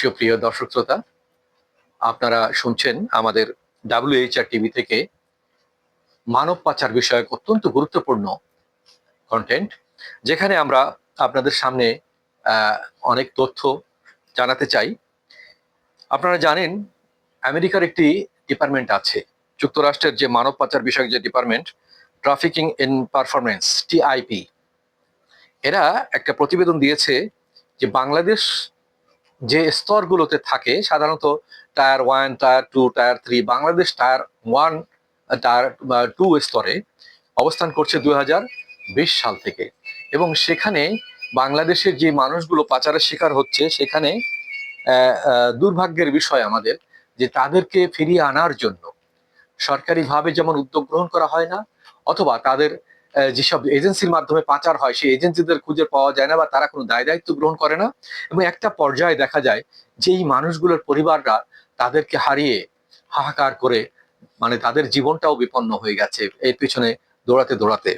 সুপ্রিয় দর্শক শ্রোতা, আপনারা শুনছেন আমাদের ডাব্লিউএইচআর টিভি থেকে মানব পাচার বিষয়ক অত্যন্ত গুরুত্বপূর্ণ কন্টেন্ট যেখানে আমরা আপনাদের সামনে অনেক তথ্য জানাতে চাই। আপনারা জানেন, আমেরিকার একটি ডিপার্টমেন্ট আছে, যুক্তরাষ্ট্রের যে মানব পাচার বিষয়ক যে department trafficking in performance TIP এরা একটা প্রতিবেদন দিয়েছে যে বাংলাদেশ যে স্তরগুলোতে থাকে, সাধারণত tier one, tier two, tier three, Bangladesh tier one, tier two স্তরে অবস্থান করছে দুই হাজার বিশ সাল থেকে। এবং সেখানে বাংলাদেশের যে মানুষগুলো পাচারের শিকার হচ্ছে, সেখানে দুর্ভাগ্যের বিষয় আমাদের যে তাদেরকে ফিরিয়ে আনার জন্য সরকারিভাবে যেমন উদ্যোগ গ্রহণ করা হয় না, অথবা তাদের যেসব এজেন্সির মাধ্যমে পাচার হয়, সেই এজেন্সিদের খুঁজে পাওয়া যায় না বা তারা কোনো দায় দায়িত্ব গ্রহণ করে না। এবং একটা পর্যায়ে দেখা যায় যে এই মানুষগুলোর পরিবাররা তাদেরকে হারিয়ে হাহাকার করে মানে তাদের জীবনটাও বিপন্ন হয়ে গেছে এর পিছনে দৌড়াতে দৌড়াতে।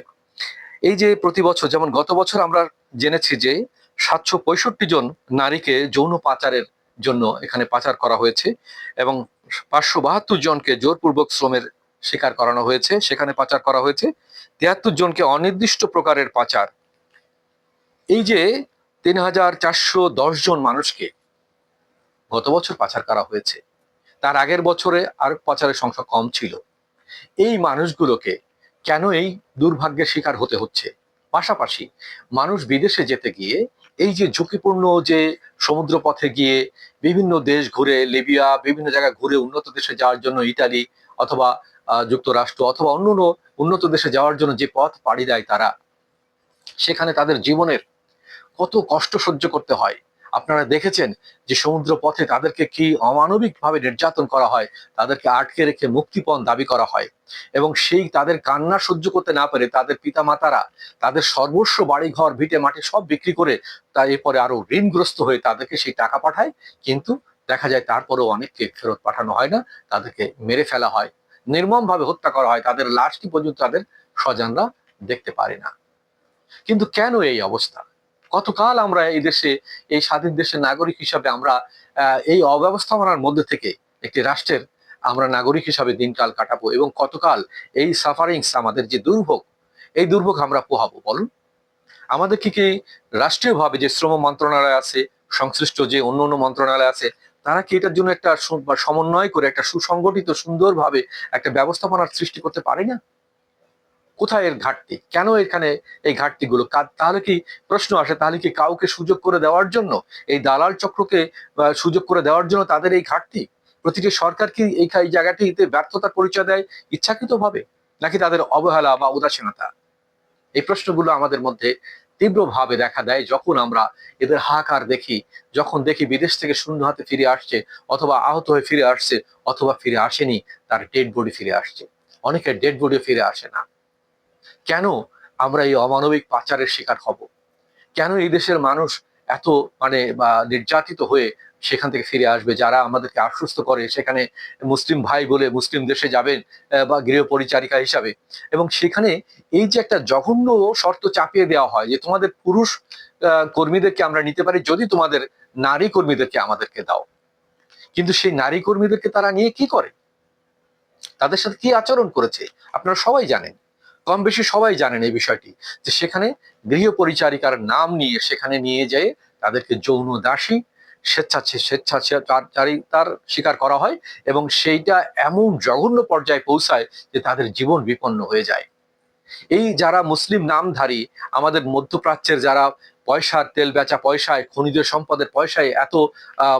এই যে প্রতি বছর, যেমন গত বছর আমরা জেনেছি যে সাতশো পঁয়ষট্টি জন নারীকে যৌন পাচারের জন্য এখানে পাচার করা হয়েছে এবং পাঁচশো বাহাত্তর জনকে জোরপূর্বক শ্রমের শিকার করানো হয়েছে। সেখানে পাচার করা হয়েছে। তিয়াত্তর জনকে অনির্দিষ্ট প্রকারের পাচার। এই যে তিন হাজার চারশো দশ জন মানুষকে গত বছর পাচার করা হয়েছে, তার আগের বছরে আর পাচারের সংখ্যা কম ছিল। এই মানুষগুলোকে কেন এই দুর্ভাগ্যের শিকার হতে হচ্ছে? পাশাপাশি মানুষ বিদেশে যেতে গিয়ে এই যে ঝুঁকিপূর্ণ যে সমুদ্র পথে গিয়ে বিভিন্ন দেশ ঘুরে লিবিয়া, বিভিন্ন জায়গায় ঘুরে উন্নত দেশে যাওয়ার জন্য ইটালি অথবা যুক্তরাষ্ট্র অথবা অন্য উন্নত দেশে যাওয়ার জন্য যে পথ পাড়ি দেয় তারা, সেখানে তাদের জীবনের কত কষ্ট সহ্য করতে হয়। আপনারা দেখেছেন যে সমুদ্র পথে তাদেরকে কি অমানবিক ভাবে নির্যাতন করা হয়, তাদেরকে আটকে রেখে মুক্তিপণ দাবি করা হয় এবং সেই তাদের কান্না সহ্য করতে না পেরে তাদের পিতামাতারা তাদের সর্বস্ব বাড়িঘর, ভিটে মাটি সব বিক্রি করে তা এরপরে আরও ঋণগ্রস্ত হয়ে তাদেরকে সেই টাকা পাঠায়। কিন্তু দেখা যায় তারপরেও অনেককে ফেরত পাঠানো হয় না, তাদেরকে মেরে ফেলা হয়। নির্মম ভাবে হত্যা করা হয়, তাদের লাশটি পর্যন্ত তাদের স্বজনরা দেখতে পারে না। কিন্তু কেন এই অবস্থা? কতকাল আমরা এই দেশে, এই স্বাধীন দেশের নাগরিক হিসাবে আমরা এই অব্যবস্থাপনার মধ্যে থেকে একটি রাষ্ট্রের আমরা নাগরিক হিসাবে দিনকাল কাটাবো এবং কতকাল এই সাফারিংস আমাদের যে দুর্ভোগ, এই দুর্ভোগ আমরা পোহাবো বলুন? আমাদের কি কি রাষ্ট্রীয়ভাবে যে শ্রম মন্ত্রণালয় আছে, সংশ্লিষ্ট যে অন্য অন্য মন্ত্রণালয় আছে তারা কি এটার জন্য একটা সমন্বয় করে একটা সুসংগঠিত, সুন্দরভাবে একটা ব্যবস্থাপনার সৃষ্টি করতে পারে না? কোথায় এর ঘাটতি? কেন এখানে এই ঘাটতিগুলো? তাহলে কি প্রশ্ন আসে, তাহলে কি কাউকে সুযোগ করে দেওয়ার জন্য? এই দালাল চক্রকে সুযোগ করে দেওয়ার জন্য তাদের এই ঘাটতি? প্রতিটি সরকার কি এই জায়গাটিতে ব্যর্থতার পরিচয় দেয় ইচ্ছাকৃত ভাবে নাকি তাদের অবহেলা বা উদাসীনতা? এই প্রশ্নগুলো আমাদের মধ্যে তীব্রভাবে দেখা দেয় যখন আমরা এদের হাহাকার দেখি, যখন দেখি বিদেশ থেকে শূন্য হাতে ফিরে আসছে অথবা আহত হয়ে ফিরে আসছে অথবা ফিরে আসেনি, তার ডেড বডি ফিরে আসছে। অনেকের ডেড বডি ফিরে আসে না। কেন আমরা এই অমানবিক পাচারের শিকার হব? কেন এই দেশের মানুষ এত মানে নির্যাতিত হয়ে সেখান থেকে ফিরে আসবে, যারা আমাদেরকে আশ্বস্ত করে সেখানে মুসলিম ভাই বলে মুসলিম দেশে যাবেন বা গৃহ পরিচারিকা হিসাবে। এবং সেখানে এই যে একটা জঘন্য শর্ত চাপিয়ে দেওয়া হয় যে তোমাদের পুরুষ কর্মীদেরকে আমরা নিতে পারি যদি তোমাদের নারী কর্মীদেরকে আমাদেরকে দাও। কিন্তু সেই নারী কর্মীদেরকে তারা নিয়ে কি করে? তাদের সাথে কি আচরণ করেছে? আপনারা সবাই জানেন। কম বেশি সবাই জানেন এই বিষয়টি, যে সেখানে গৃহ পরিচারিকার নাম নিয়ে, সেখানে নিয়ে যেয়ে তাদেরকে যৌন দাসী স্বেচ্ছাচ্ছে স্বেচ্ছাচারী তার স্বীকার করা হয় এবং সেইটা এমন জঘন্য পর্যায়ে পৌঁছায় যে তাদের জীবন বিপন্ন হয়ে যায়। এই যারা মুসলিম নামধারী, আমাদের মধ্যপ্রাচ্যের যারা পয়সার তেল বেচা পয়সায়, খনিজ সম্পদের পয়সায় এত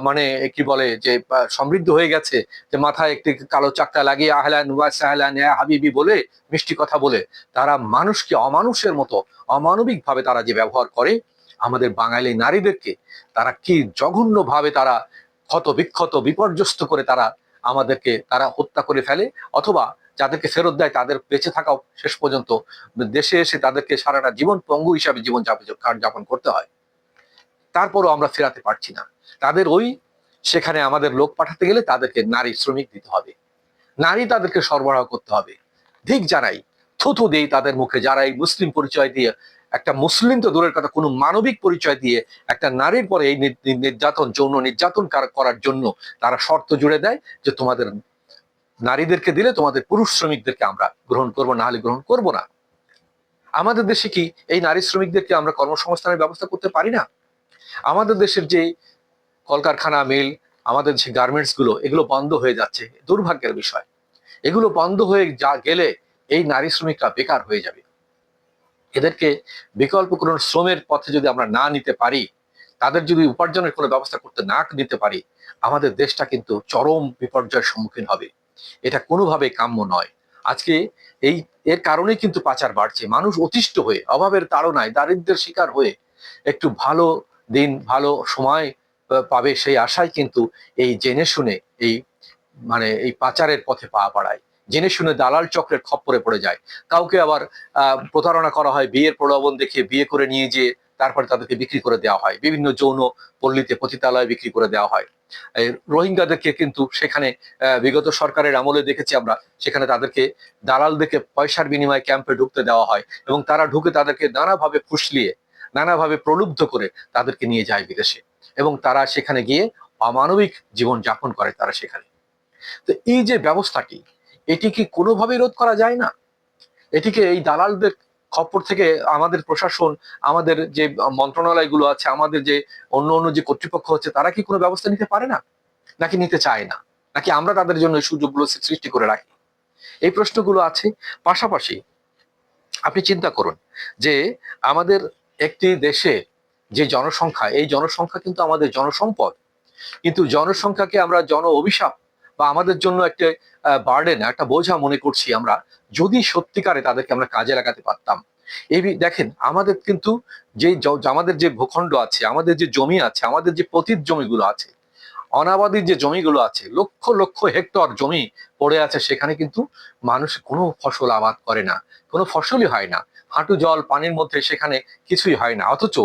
মানে কি বলে, যে সমৃদ্ধ হয়ে গেছে যে মাথায় একটি কালো চাকটা লাগিয়ে আহলান ওয়া সাহলান হাবিবি বলে, মিষ্টি কথা বলে, তারা মানুষকে অমানুষের মতো অমানবিক ভাবে তারা যে ব্যবহার করে আমাদের বাঙালি নারীদেরকে তারা কি জঘন্য ভাবে তারা ক্ষত বিক্ষত বিপর্যস্ত করে তারা আমাদেরকে তারা হত্যা করে ফেলে অথবা যাদেরকে ফেরত দেয় তাদের বেঁচে থাকাও শেষ পর্যন্ত দেশে এসে তাদেরকে সারাটা জীবন পঙ্গু হিসাবে জীবন যাপন করতে হয়। তারপরও আমরা ফেরাতে পারছি না। তাদের ওই সেখানে আমাদের লোক পাঠাতে গেলে তাদেরকে নারী শ্রমিক দিতে হবে। নারী তাদেরকে সরবরাহ করতে হবে। ঠিক জানাই, থুথু দেই তাদের মুখে যারা এই মুসলিম পরিচয় দিয়ে একটা মুসলিম তো দূরের কথা, কোনো মানবিক পরিচয় দিয়ে একটা নারীর পরে এই নির- নির- নির্যাতন, যৌন নির্যাতন করার জন্য তারা শর্ত জুড়ে দেয় যে তোমাদের নারীদেরকে দিলে তোমাদের পুরুষ শ্রমিকদেরকে আমরা গ্রহণ করব, না হলে গ্রহণ করব না। আমাদের দেশে কি এই নারী শ্রমিকদেরকে আমরা কর্মসংস্থানের ব্যবস্থা করতে পারি না? আমাদের দেশের যে কলকারখানা, মিল, আমাদের যে গার্মেন্টসগুলো এগুলো বন্ধ হয়ে যাচ্ছে। দুর্ভাগ্যের বিষয়। এগুলো বন্ধ হয়ে যা গেলে এই নারী শ্রমিকরা বেকার হয়ে যাবে। এদেরকে বিকল্প কোনো শ্রমের পথে যদি আমরা না নিতে পারি, তাদের যদি উপার্জনের কোনো ব্যবস্থা করতে না দিতে পারি, আমাদের দেশটা কিন্তু চরম বিপর্যয়ের সম্মুখীন হবে। এটা কোনোভাবে কাম্য নয়। আজকে এই, এর কারণেই কিন্তু পাচার বাড়ছে। মানুষ অতিষ্ঠ হয়ে, অভাবের তাড়নায়, দারিদ্র্যের শিকার হয়ে একটু ভালো দিন, ভালো সময় পাবে সেই আশায় কিন্তু এই জেনে শুনে এই মানে এই পাচারের পথে পা বাড়ায়। জেনে শুনে দালাল চক্রের খপ্পরে পড়ে যায়। কাউকে আবার প্রতারণা করা হয়, বিয়ের প্রলোভন দেখিয়ে বিয়ে করে নিয়ে যেয়ে তারপরে তাদেরকে বিক্রি করে দেওয়া হয়। বিভিন্ন যৌন পল্লীতে পতিতালয়ে বিক্রি করে দেওয়া হয়। রোহিঙ্গাদেরকে কিন্তু সেখানে বিগত সরকারের আমলে দেখেছি আমরা, সেখানে তাদেরকে দালালদেরকে পয়সার বিনিময়ে ক্যাম্পে ঢুকতে দেওয়া হয় এবং তারা ঢুকে তাদেরকে নানাভাবে ফুসলিয়ে নানাভাবে প্রলুব্ধ করে তাদেরকে নিয়ে যায় বিদেশে এবং তারা সেখানে গিয়ে অমানবিক জীবন যাপন করে তারা সেখানে। তো এই যে ব্যবস্থাটি এটি কি কোনোভাবেই রোধ করা যায় না। এটিকে এই দালালদের খপ্পর থেকে আমাদের প্রশাসন, আমাদের যে মন্ত্রণালয়গুলো আছে, আমাদের যে অন্য অন্য যে কর্তৃপক্ষ হচ্ছে, তারা কি কোনো ব্যবস্থা নিতে পারে না? নাকি নিতে চায় না? নাকি আমরা তাদের জন্য এই সুযোগগুলো সৃষ্টি করে রাখি? এই প্রশ্নগুলো আছে। পাশাপাশি আপনি চিন্তা করুন যে আমাদের একটি দেশে যে জনসংখ্যা, এই জনসংখ্যা কিন্তু আমাদের জনসম্পদ। কিন্তু জনসংখ্যাকে আমরা জন অভিশাপ বা আমাদের জন্য একটা বার্ডেন একটা বোঝা মনে করছি আমরা, যদি সত্যিকারে তাদেরকে আমরা কাজে লাগাতে পারতাম। এই দেখেন, আমাদের কিন্তু যে আমাদের যে ভূখণ্ড আছে, আমাদের যে জমি আছে, আমাদের যে পতিত জমিগুলো আছে, অনাবাদী যে জমিগুলো আছে, লক্ষ লক্ষ হেক্টর জমি পড়ে আছে, সেখানে কিন্তু মানুষ কোনো ফসল আবাদ করে না, কোনো ফসলই হয় না। হাঁটু, জল, পানির মধ্যে সেখানে কিছুই হয় না। অথচ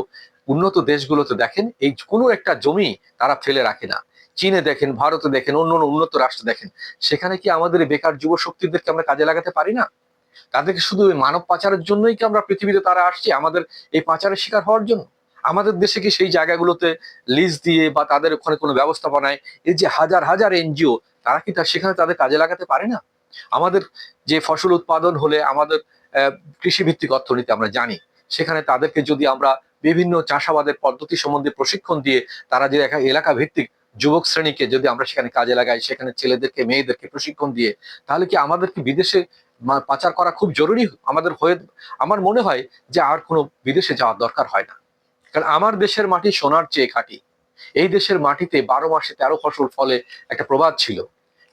উন্নত দেশগুলোতে দেখেন, এই কোনো একটা জমি তারা ফেলে রাখে না। চীনে দেখেন, ভারতে দেখেন, অন্য অন্য উন্নত রাষ্ট্র দেখেন, সেখানে কি আমাদের বেকার যুব শক্তিদেরকে আমরা কাজে লাগাতে পারি না? তাদেরকে শুধু মানব পাচারের জন্যই কি আমরা পৃথিবীতে তারা আসছি, আমাদের এই পাচারের শিকার হওয়ার জন্য? আমাদের দেশে কি সেই জায়গাগুলোতে লিজ দিয়ে বা তাদের ওখানে কোনো ব্যবস্থাপনায় এই যে হাজার হাজার এনজিও, তারা কি সেখানে তাদের কাজে লাগাতে পারে না? আমাদের যে ফসল উৎপাদন হলে আমাদের কৃষিভিত্তিক অর্থনীতি আমরা জানি, সেখানে তাদেরকে যদি আমরা বিভিন্ন চাষাবাদের পদ্ধতি সম্বন্ধে প্রশিক্ষণ দিয়ে তারা যে এলাকা ভিত্তিক যুবক শ্রেণীকে যদি আমরা সেখানে কাজে লাগাই, সেখানে ছেলেদেরকে, মেয়েদেরকে প্রশিক্ষণ দিয়ে, তাহলে কি আমাদেরকে বিদেশে পাচার করা খুব জরুরি আমাদের হয়ে, আমার মনে হয় যে আর কোনো বিদেশে যাওয়ার দরকার হয় না। কারণ আমার দেশের মাটি সোনার চেয়ে খাঁটি। এই দেশের মাটিতে বারো মাসে তেরো ফসল ফলে একটা প্রবাদ ছিল।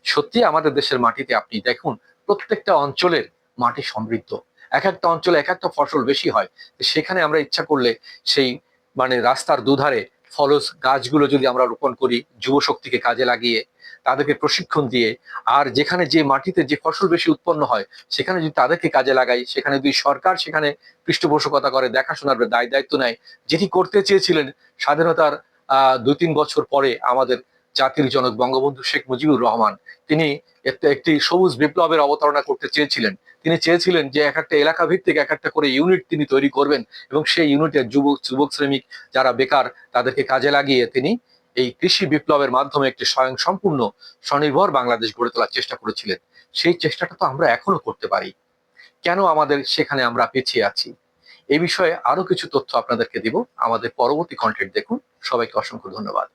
সত্যি আমাদের দেশের মাটিতে আপনি দেখুন, প্রত্যেকটা অঞ্চলের মাটি সমৃদ্ধ। এক একটা অঞ্চলে এক একটা ফসল বেশি হয়। সেখানে আমরা ইচ্ছা করলে সেই মানে রাস্তার দুধারে ফলস গাছগুলো যদি আমরা রোপণ করি যুব শক্তিকে কাজে লাগিয়ে, তাদেরকে প্রশিক্ষণ দিয়ে, আর যেখানে যে মাটিতে যে ফসল বেশি উৎপন্ন হয়, সেখানে যদি তাদেরকে কাজে লাগাই, সেখানে যদি সরকার সেখানে পৃষ্ঠপোষকতা করে, দেখাশোনার দায় দায়িত্ব নেয়, যেটি করতে চেয়েছিলেন স্বাধীনতার দুই তিন বছর পরে আমাদের জাতির জনক বঙ্গবন্ধু শেখ মুজিবুর রহমান, তিনি একটি সবুজ বিপ্লবের অবতারণা করতে চেয়েছিলেন। তিনি চেয়েছিলেন যে এক একটা এলাকা ভিত্তিক এক একটা করে ইউনিট তিনি তৈরি করবেন এবং সেই ইউনিটের যুবক যুবক শ্রমিক যারা বেকার তাদেরকে কাজে লাগিয়ে তিনি এই কৃষি বিপ্লবের মাধ্যমে একটি স্বয়ং সম্পূর্ণ স্বনির্ভর বাংলাদেশ গড়ে তোলার চেষ্টা করেছিলেন। সেই চেষ্টাটা তো আমরা এখনও করতে পারি। কেন আমাদের সেখানে আমরা পিছিয়ে আছি? এই বিষয়ে আরও কিছু তথ্য আপনাদেরকে দিব। আমাদের পরবর্তী কন্টেন্ট দেখুন। সবাইকে অসংখ্য ধন্যবাদ।